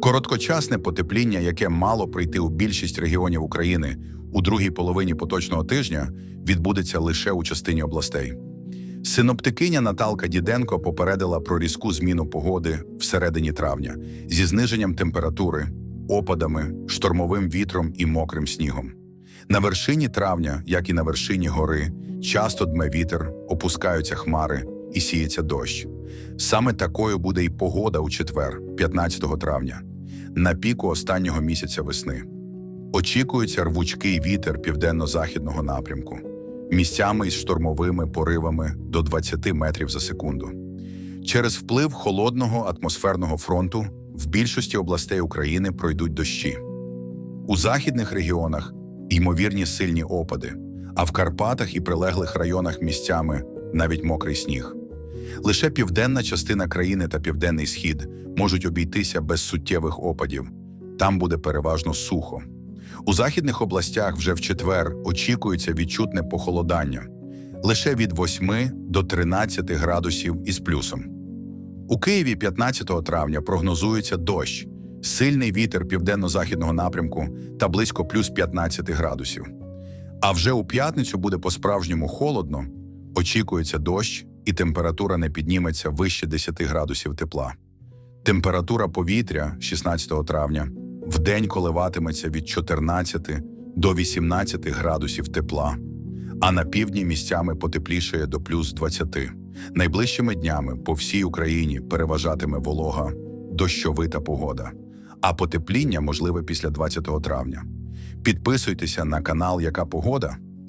Короткочасне потепління, яке мало прийти у більшість регіонів України у другій половині поточного тижня, відбудеться лише у частині областей. Синоптикиня Наталка Діденко попередила про різку зміну погоди всередині травня зі зниженням температури, опадами, штормовим вітром і мокрим снігом. На вершині травня, як і на вершині гори, часто дме вітер, опускаються хмари і сіється дощ. Саме такою буде і погода у четвер, 15 травня, на піку останнього місяця весни. Очікується рвучкий вітер південно-західного напрямку, місцями із штормовими поривами до 20 метрів за секунду. Через вплив холодного атмосферного фронту в більшості областей України пройдуть дощі. У західних регіонах ймовірні сильні опади, а в Карпатах і прилеглих районах місцями навіть мокрий сніг. Лише південна частина країни та південний схід можуть обійтися без суттєвих опадів. Там буде переважно сухо. У західних областях вже в четвер очікується відчутне похолодання лише від 8 до 13 градусів із плюсом. У Києві 15 травня прогнозується дощ, сильний вітер південно-західного напрямку та близько плюс 15 градусів. А вже у п'ятницю буде по-справжньому холодно, очікується дощ, і температура не підніметься вище 10 градусів тепла. Температура повітря 16 травня вдень коливатиметься від 14 до 18 градусів тепла, а на півдні місцями потеплішає до плюс 20. Найближчими днями по всій Україні переважатиме волога, дощовита погода, а потепління можливе після 20 травня. Підписуйтеся на канал Яка Погода